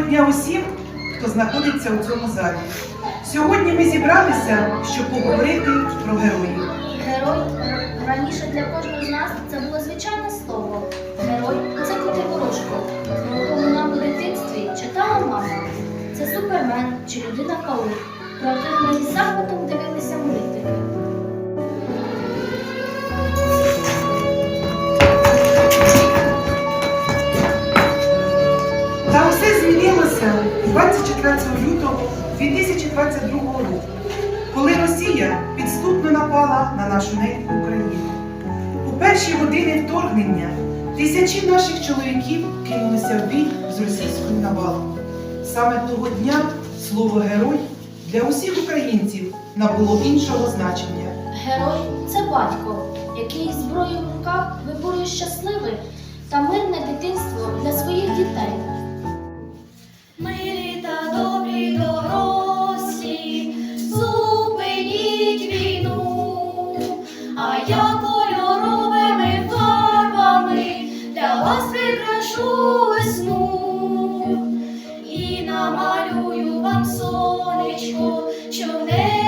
доброго дня усім, хто знаходиться у цьому залі. Сьогодні ми зібралися, щоб поговорити про героїв. Герой раніше для кожного з нас це було звичайне слово. Герой це бути ворожко, про якому нам у дитинстві читала мама. Це супермен чи людина паук, про яких ми захватом 2022 року, коли Росія підступно напала на нашу неньку Україну. У перші години вторгнення тисячі наших чоловіків кинулися в бій з російською навалою. Саме того дня слово герой для усіх українців набуло іншого значення. Герой це батько, який зі зброєю в руках виборює щасливе та мирне дитинство для своїх дітей. Прикрашу весну і намалюю вам сонечко, що в небі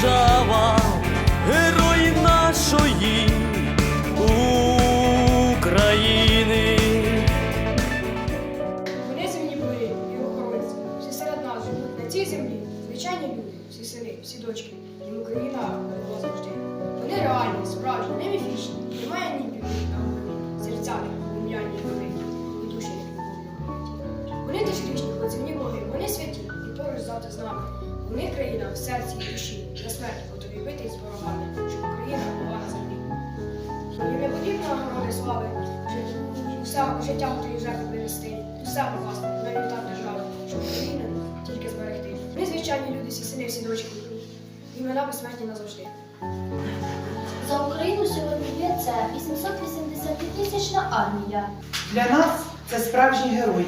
treasure жит- усе життя готові жертви принести, усе покласти на вівтар держави, щоб Україну тільки зберегти. Ми звичайні люди, всі сини, всі дочки. Імена безсмертні назавжди. За Україну сьогодні б'ється 880-тисячна армія. Для нас це справжні герої.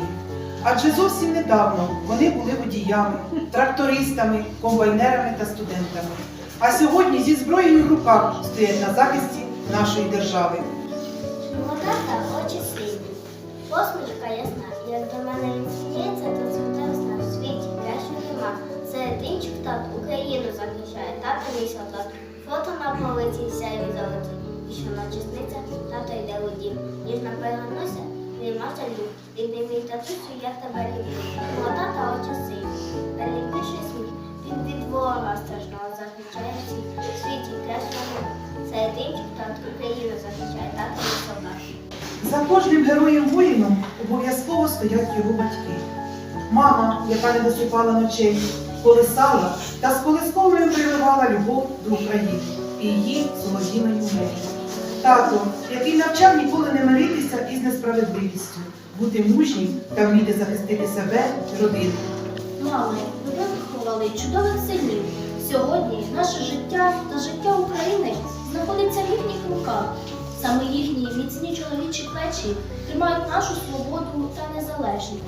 Адже зовсім недавно вони були водіями, трактористами, комбайнерами та студентами. А сьогодні зі зброєю в руках стоять на захисті нашої держави. Посмішка ясна, як до мене він то весна в світі, кращого нема. Серед інших тат Україну захищає, тато мій солдат. Фото на полиці сяє золоті, і що ночисниця, тато йде у дім. Ніжно переносся, нема жалю, рідний мій татусю, я тебе люблю. Молода та сині, найбільший сміх, він від ворога страшного захищає всіх. У світі красного це єдинчик тат Україну захищає тато і солдат. За кожним героєм воїном обов'язково стоять його батьки. Мама, яка не досипала ночей, колисала та з колисковою приливала любов до України і її солодіною мрії. Тато, який навчав ніколи не миритися із несправедливістю, бути мужнім та вміти захистити себе родину. Мами, ви виховали чудових синів. Сьогодні наше життя та життя України знаходиться в їхніх руках. Саме їхні міцні чоловічі плечі тримають нашу свободу та незалежність.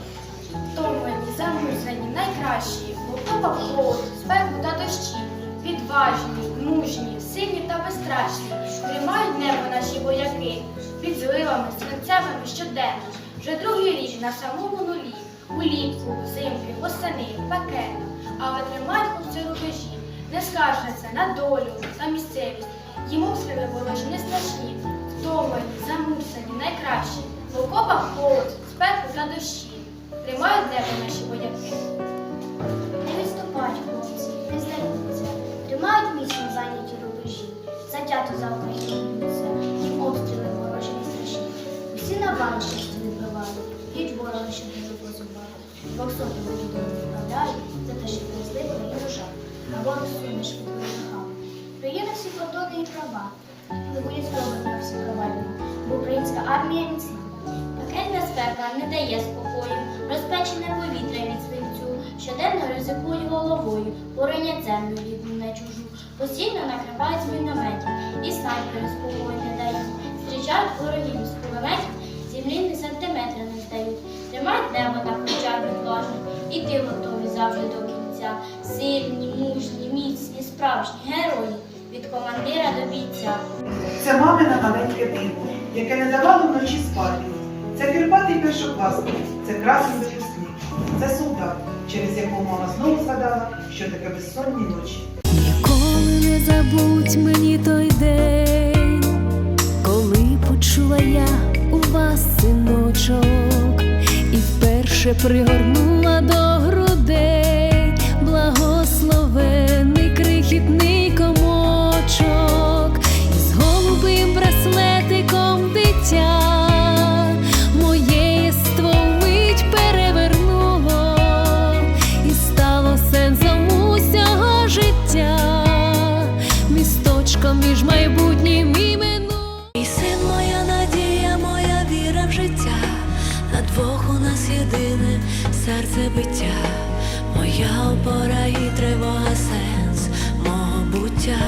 Втомлені, замурзані, найкращі, в окопах холод, спеку та дощі, відважні, мужні, сильні та безстрашні, тримають небо наші вояки, під зливами, свинцевими щоденно, вже другий рік на самому нулі, улітку, взимки, восени, пекельно, але тримають хлопці рубежі, не скаржаться на долю, на місцевість, їм обстріли ворожі не страшні, втомлені, замурзані, найкращі, в окопах холод, спеку та дощі. Тримають небо наші вояки. Не відступають хлопці, не здаються, тримають міцно зайняті рубежі, затято за Україну їм обстріли ворожі не страшні. Всі на банк щастя вибивали, б'ють ворога, що дуже позубали. Двохсоти воді не дає спокою, розпечене повітря від свинцю, щоденно ризикують головою, боронять землю рідну не чужу, постійно накривають з мінометів, і снайпери спокою не дають, зустрічають ворогів з кулеметів, землі не сантиметри не здають, тримають небо на плечах відважно, і ти готові завжди до кінця. Сильні, мужні, міцні, справжні герої від командира до бійця. Це мамине маленьке диво, яке не давало вночі кирпатий це красний захисник, це солдат, через якого мама знову згадала, що таке безсонні ночі. Ніколи не забудь мені той день, коли почула я у вас синочок, і вперше пригорнула до буття.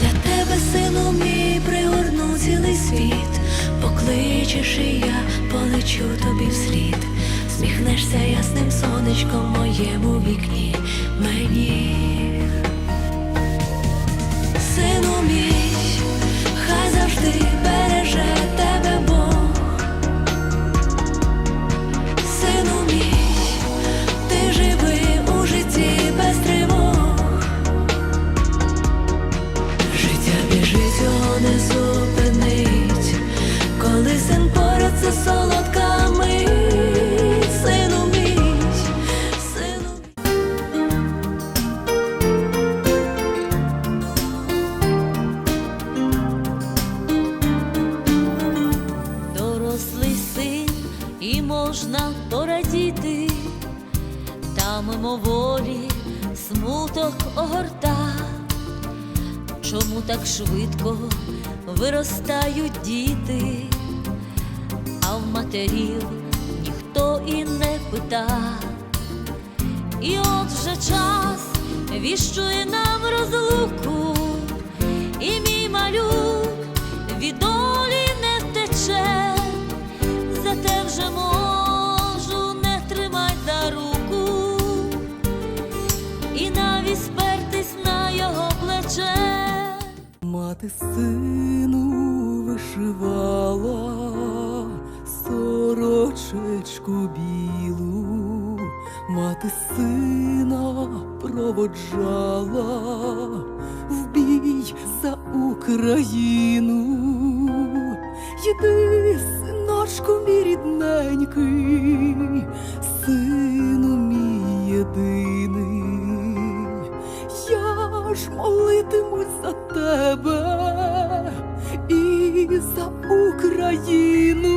Для тебе, сину мій, пригорну цілий світ, покличеш і я полечу тобі вслід, сміхнешся ясним сонечком моєму вікні мені. Дорослий син, і можна порадіти, та мимоволі смуток огорта. Чому так швидко виростають діти, а в матерів ніхто і не пита. І от вже час віщує нам розлуку, і мій малюк Мати сину вишивала сорочечку білу, мати сина проводжала в бій за Україну. Йди, синочку мій рідненький, сину мій. єдиний, за тебе і за Україну,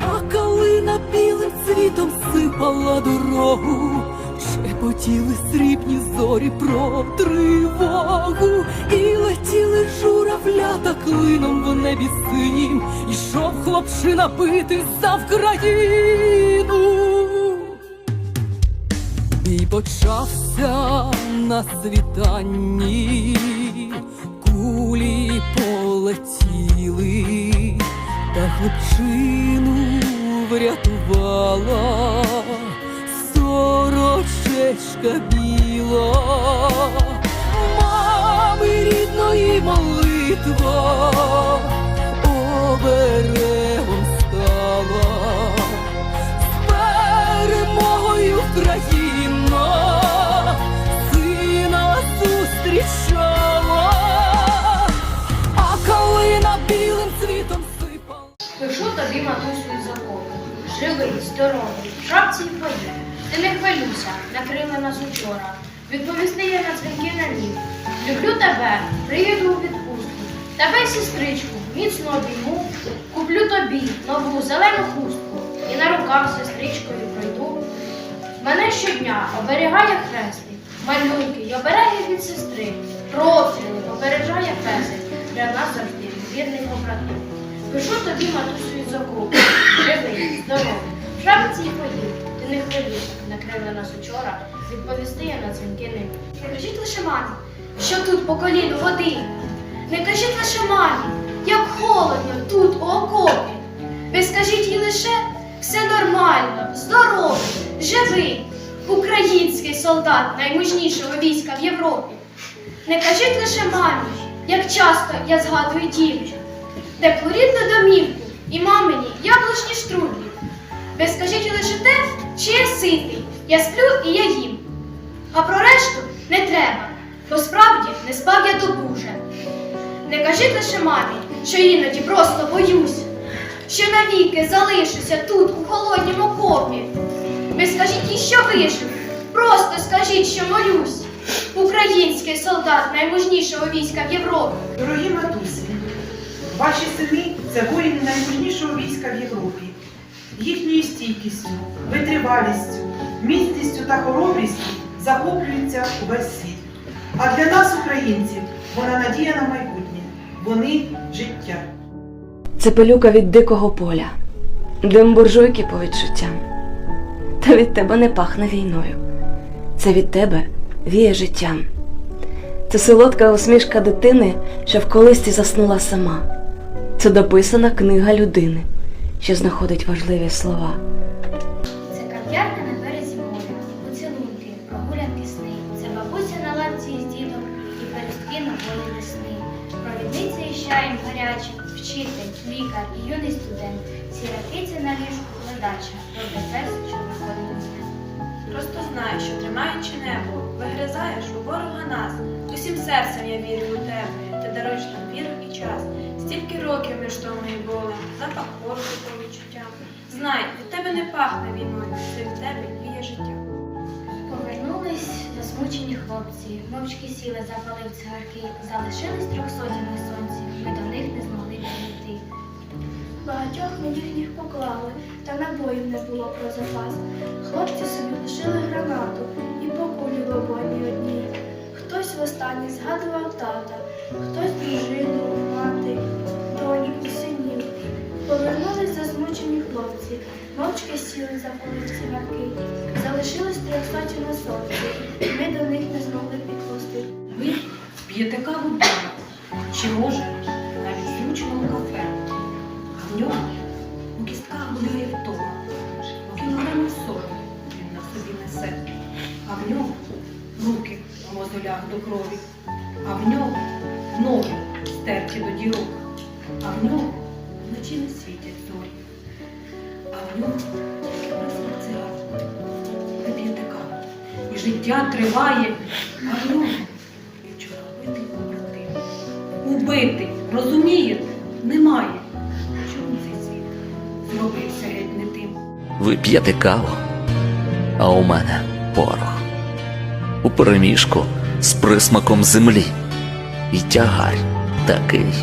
а калина білим цвітом сипала дорогу, шепотіли срібні зорі про тривогу, і летіли журавлята клином в небі синім, ішов хлопчина бити за Вкраїну. І почався на світанні, кулі полетіли, та хлопчину врятувала сорочечка біла, мами рідної молитва оберегом здоровий, в шапці і поїв. Ти не хвилюйся, накрили нас учора. Відповісти я на дзвінки на нів. Люблю тебе, приїду у відпустку. Тебе, сестричку, міцно обійму. Куплю тобі нову зелену хустку. І на руках сестричкою пройду. Мене щодня оберігає хрестик, малюнки й обереги від сестри. Розстріли попереджає песик, для нас завжди вірний побратим. Пишу тобі, матусю, із округу, живий, здоровий, в шапці і поїв. Ти не хвилюйся, накрили нас учора, відповісти я на дзвінки не міг. Не кажіть лише мамі, що тут по коліну води. Не кажіть лише мамі, як холодно тут у окопі. Ви скажіть їй лише все нормально, здоровий, живий, український солдат наймужнішого війська в Європі. Не кажіть лише мамі, як часто я згадую дівчат, теплу рідну домівку і мамині яблучні штрудлі. Ви скажіть лише те, що я ситий, я сплю і я їм. А про решту не треба, бо справді не спав я добу вже. Не кажіть лише мамі, що іноді просто боюсь, що навіки залишуся тут, у холоднім окопі. Ви скажіть їй, що вижив, просто скажіть, що молюсь. Український солдат наймужнішого війська в Європі. Дорогі матусі, ваші сини це воїни наймужнішого війська в Європі. Їхньою стійкістю, витривалістю, міцністю та хоробрістю захоплюється увесь світ. А для нас, українців, вона надія на майбутнє. Вони життя. Це пилюка від дикого поля, дим буржуйки по відчуттям. Та від тебе не пахне війною. Це від тебе віє життям. Це солодка усмішка дитини, що в колисці заснула сама. Це дописана книга людини, що знаходить важливі слова. Це кав'ярка на березі моря, поцілунки, прогулянки сни. Це бабуся на лавці з дідом і пелюстки нової весни. Провідниця із чаєм гарячим, вчитель, лікар і юний студент. Сіра киця на ліжку ледача, добре пес, що виходить. Просто знай, що тримаючи небо, вигризаєш у ворога нас. Усім серцем я вірю у тебе, ти даруєш нам віру і час. Стільки років між тому і болем, запах пороху по відчуттям. Знай, від тебе не пахне війною, це від тебе віє життя. Повернулись засмучені хлопці, мовчки сіли, запалив цигарки, залишились трьохсоті на сонці, ми до них не змогли підійти. Багатьох ми їхніх поклали, та набоїв не було про запас. Хлопці собі лишили гранату і по кулі в обоймі одній. Хтось востаннє згадував тата, хтось дружину, мати, доньку, синів. Повернулись засмучені хлопці, мовчки сіли запалив цигарки. Залишились трьохсоті на сонці, ми до них не змогли підпустити. Ви п'єте каву вдома, чи може навіть зручному кафе. А в ньому у кістках гуляє втома, по кілограмів сорок він на собі несе. А в ньому руки в мозолях до крові, а в ньому ноги стерті до дірок, а в ньому вночі не світять зорі, а в ньому близько цигар. Ви п'єте каву, і життя триває, а в ньому вчора вбитий побратим. Убитий, розумієте? Немає. Чому цей світ зробився геть не тим? Ви п'єте каву, а у мене порох. У переміжку з присмаком землі. І тягар такий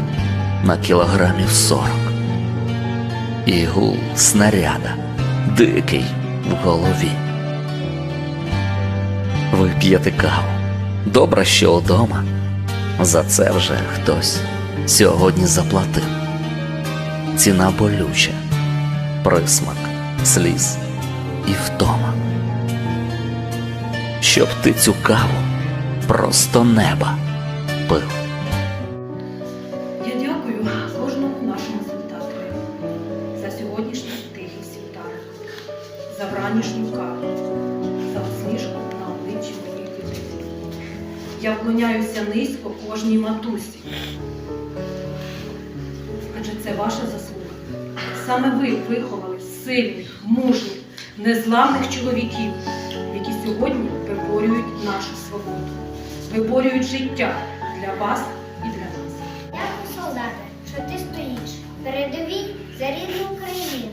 на кілограмів сорок. І гул снаряда дикий в голові. Ви п'єте каву. Добре, що вдома. За це вже хтось сьогодні заплатив. Ціна болюча, присмак, сліз і втома. Щоб ти цю каву просто неба пив. Я дякую кожному нашому солдатові за сьогоднішній тихий світанок, за вранішню каву, за усмішку на обличчі моїй дитини. Я вклоняюся низько кожній матусі. Адже це ваша заслуга. Саме ви виховали сильних, мужніх, незламних чоловіків, які сьогодні виборюють нашу свободу, виборюють життя для вас і для нас. Дякую, солдате, що ти стоїш. Передовій за рідну Україну,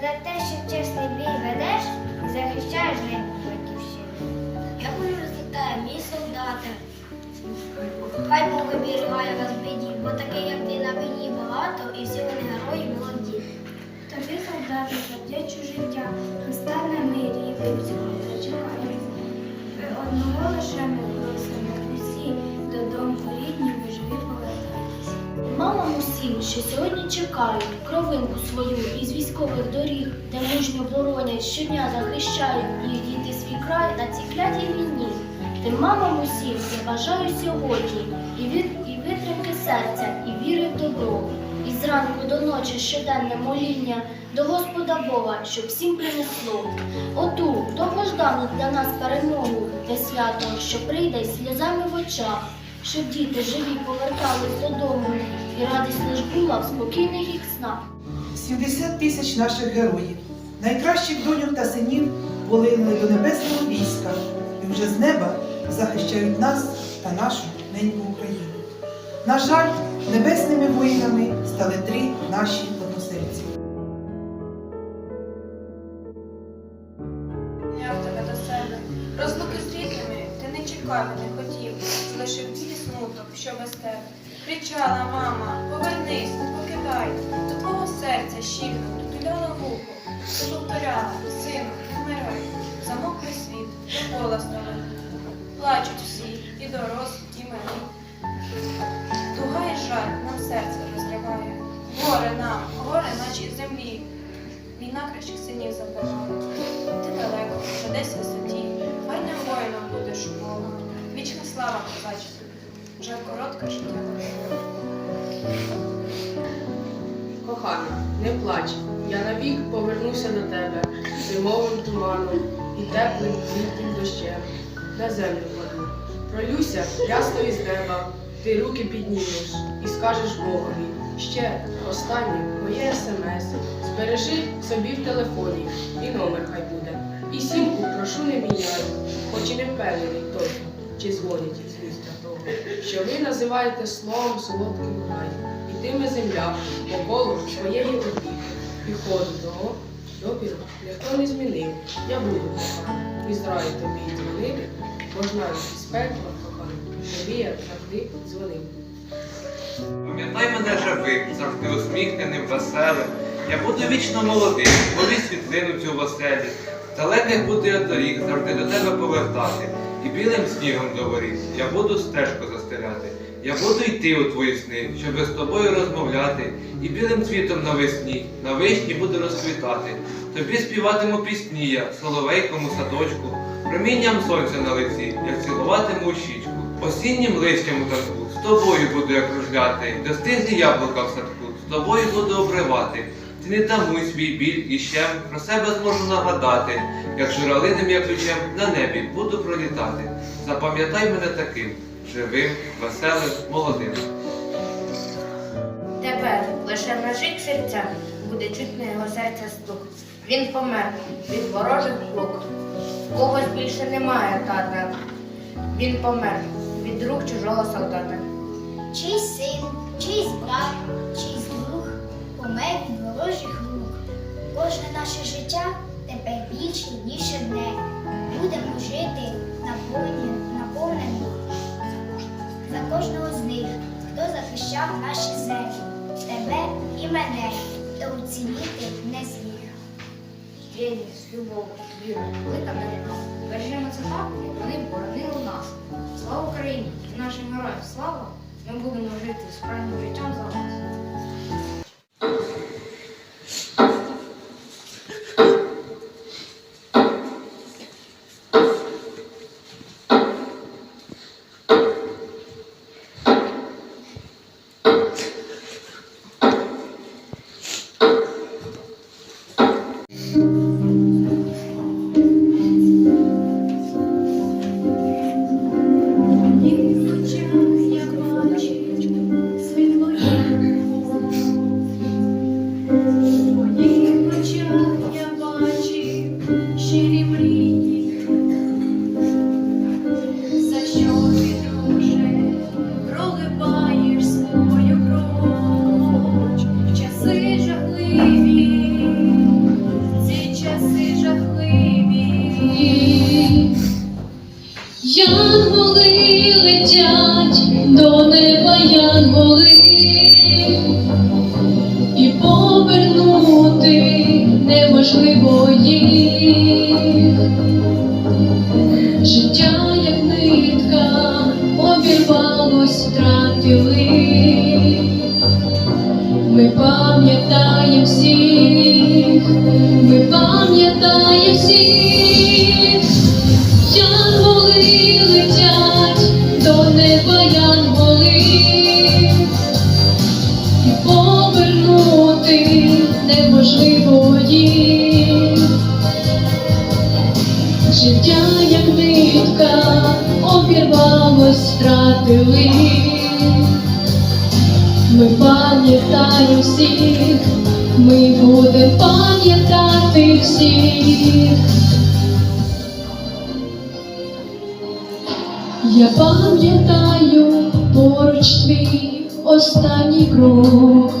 за те, що чесний бій ведеш і захищаєш рідну батьківщину. Я хочу вітаю, мій солдате. Хай Бог оберігає вас в біді, бо таких, як ти на війні багато, і всі вони герої молоді. Тобі, солдати, завдячу життя, настане мирі і випцього зачекає. Ви одного лише ми просимо усі, додому рідні, ви живі. Мамам усім, що сьогодні чекають кровинку свою із військових доріг, де мужньо боронять, щодня захищають їх діти свій край на цій клятій війні. Тим мамам усім я бажаю сьогодні і, від, і витримки серця, і віри в добро. І зранку до ночі щоденне моління до Господа Бога, щоб всім принесло. Оту довгождану для нас перемогу, те свято, що прийде сльозами в очах, щоб діти живі повертались додому, і радість лиш була в спокійних їх снах. 70 тисяч наших героїв, найкращих доньок та синів полинули до небесного війська і вже з неба захищають нас та нашу неньку Україну. На жаль, небесними воїнами стали три наші смуток, що без тебе. Кричала мама, повернись, покидай. До твого серця щільно притуляла вухо. Ти повторяла, сину, не вмирай. Замокрий світ, довкола стали. Плачуть всі, і дорослі, і малі. Туга і жаль нам серце розриває. Горе нам, горе нашій землі. Війна кращих синів забирала. Ти далеко, вже десь висоті, гарним воїном будеш умовно. Вічна слава козачі тобі, вже коротке життя. Кохана, не плач, я навік повернуся до тебе зимовим туманом і теплим літнім дощем. На землю кладу. Пролюся ясно із неба, ти руки піднімеш і скажеш Богові. Ще останнє моє смс. Збережи собі в телефоні, і номер хай буде. І сімку прошу не міняй, хоч і не впевнений точно, чи того, що ви називаєте словом солодким рай. Ітиме земля по колу своєї опіки. І ходу того допіру ніхто не змінив. Я буду кохана, і зраю тобі дзвонити, можна із пекла кохана, тобі я завжди дзвонив. Пам'ятай мене живим, завжди усміхненим, веселим. Я буду вічно молодим, полі світлину цю в оселі. Далеких буду я доріг, завжди до тебе повертати. І білим снігом до воріт я буду стежку застеляти. Я буду йти у твої сни, щоб з тобою розмовляти. І білим цвітом навесні, на вишні буду розквітати. Тобі співатиму пісні я, соловейком у садочку, промінням сонця на лиці, як цілуватиму щічку. Осіннім листям у танку, з тобою буду я кружляти, достиглі яблука в садку, з тобою буду обривати. Не тамуй свій біль і ще про себе зможу нагадати, як журавлиним я ключем на небі буду пролітати. Запам'ятай мене таким живим, веселим, молодим. Тепер лише в наших серцях буде чутно його серця стук. Він помер від ворожих рук. Когось більше немає тата. Він помер від рук чужого солдата. Чийсь син, чийсь брат, чийсь помер від ворожих рук. Кожне наше життя тепер більше, ніж одне. Будемо жити наповнені, за кожного з них, хто захищав наші землі, тебе і мене, та уціліти не зміг. Єдність, любов, віра, велика дарина. Бережемо це так, як вони боронили нас. Слава Україні! І нашим героям слава! Ми будемо жити справжнім життям за вас. І повернути неможливо їх. Життя, як нитка, обірвалось, втратили. Ми пам'ятаємо всіх, Я пам'ятаю поруч твій останній крок.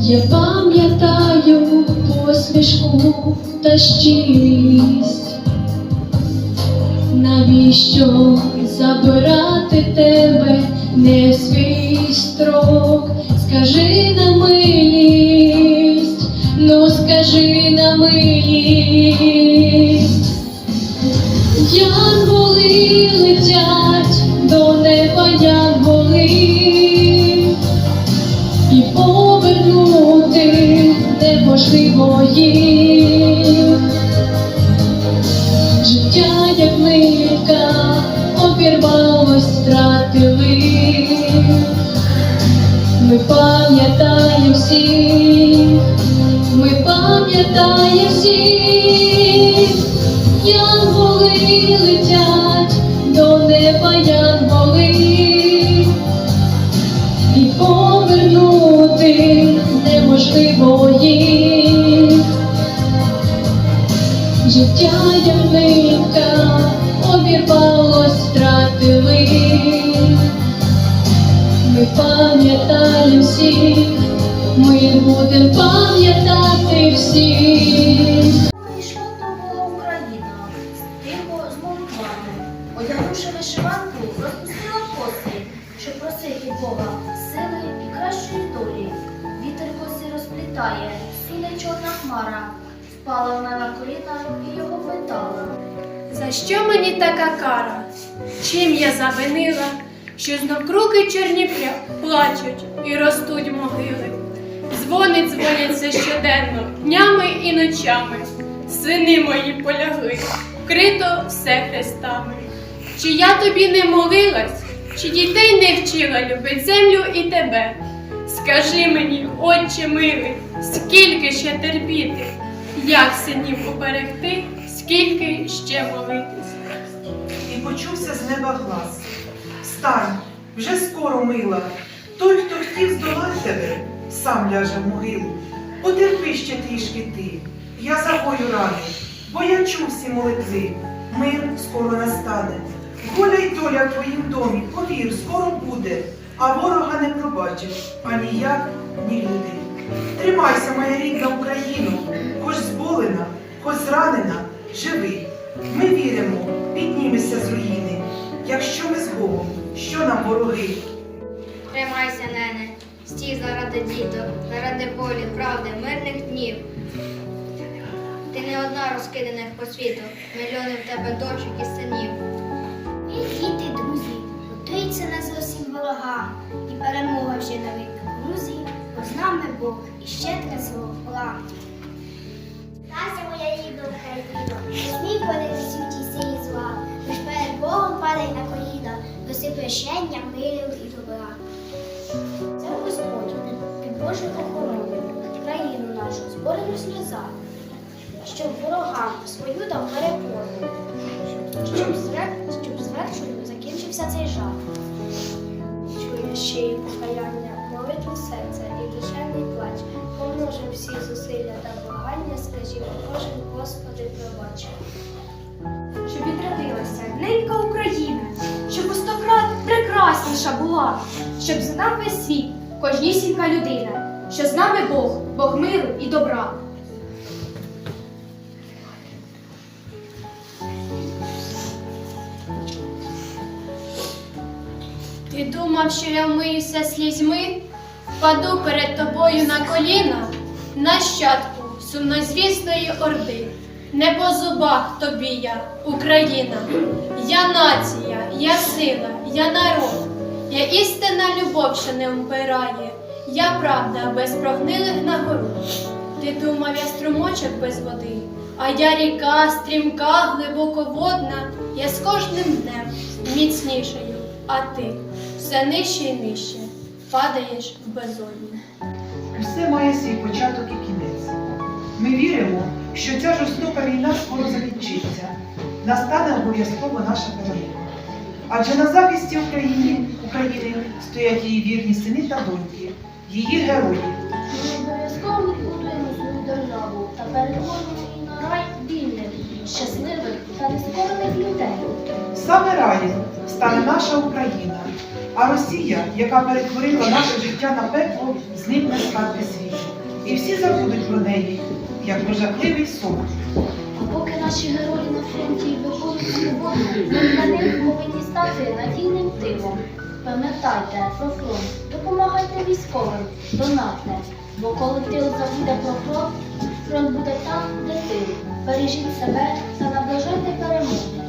Я пам'ятаю посмішку та щирість. Навіщо забирати тебе не свій строк? Скажи на милість, скажи на милість. Янголи летять до неба янголи, і повернути неможливо їх. Життя, як нитка, обірвалось, втратили. Ми пам'ятаємо всіх, пам'ятаємо всіх. Янголи летять до неба янголи, і повернути неможливо. Життя як нитка обірвалось, втратили. Ми пам'ятаємо всіх, ми будемо пам'ятати всіх. Прийшла була Україна, тихо одягнувши вишиванку, розпустила коси, щоб просити Бога сили і кращої долі. Вітер коси розплітає, суне чорна хмара, впала вона на коліна і його питала. За що мені така кара? Чим я завинила, що знов круки чорні плачуть і ростуть могили? Дзвони дзвоняться щоденно, днями і ночами. Сини мої полягли, вкрито все хрестами. Чи я тобі не молилась, чи дітей не вчила любить землю і тебе? Скажи мені, отче милий, скільки ще терпіти, як синів уберегти, скільки ще молитись? І почувся з неба глас. Встань, вже скоро мила. Той, хто хотів здолати тебе, сам ляже в могилу. Потерпи ще трішки ти, я загою рани, бо я чув всі молитви. Мир скоро настане. Воля й доля в твоїм домі, повір, скоро буде, а ворога не пробачиш ані я, ні люди. Тримайся, моя рідна Україно, хоч зболена, хоч зранена, живий. Ми віримо, піднімемося з руїни. Якщо ми з Богом, що нам вороги? Тримайся, нене, стій заради діток, заради волі, правди, мирних днів. Ти не одна розкиданих по світу, мільйони в тебе дочок і синів. І діти, друзі, готуються не зовсім ворога, і перемога вже на вік. Друзі, бо з нами Бог і щедре свого плану. Тася моя рідна Україна, смій палити світі силі зла, лиш перед Богом падай на коліна, доси прощення, миру і добра. Божою охороною, країну нашу зборемо сльоза, щоб ворогам свою дав перепону щоб звер- щоб звершенню закінчився цей жах. Чує ще й покаяння, молитву серця і душевний плач. Помножив всі зусилля та благання, скажімо, кожен Господи пробач. Щоб відродилася ненька Україна, щоб у стократ прекрасніша була, щоб знав весь світ, кожнісінька людина, що з нами Бог, Бог миру і добра. Ти думав, що я вмиюся слізьми, впаду перед тобою на коліна, нащадку сумнозвісної орди. Не по зубах тобі я, Україна, я нація, я сила, я народ, я істинна любов, що не вмирає, я правда без прогнилих нагород. Ти думав, я струмочок без води, а я ріка, стрімка, глибоководна, я з кожним днем міцнішаю, а ти все нижче і нижче падаєш в безодню. Усе має свій початок і кінець. Ми віримо, що ця жорстока війна скоро закінчиться. Настане обов'язково наша перемога. Адже на захисті України, України стоять її вірні сини та доньки, її герої. Ми обов'язково відбудуємо свою державу та перетворимо її на рай вільних, щасливих та нескорених людей. Саме раєм стане наша Україна, а Росія, яка перетворила наше життя на пекло, зникне з карти світу. І всі забудуть про неї, як про жахливий сон. Поки наші герої на фронті виконують свободу, ми для них повинні стати надійним тилом. Пам'ятайте про фронт, допомагайте військовим, донатне, бо коли тил забуде про фронт, фронт буде там, де тил. Бережіть себе та наближайте перемоги.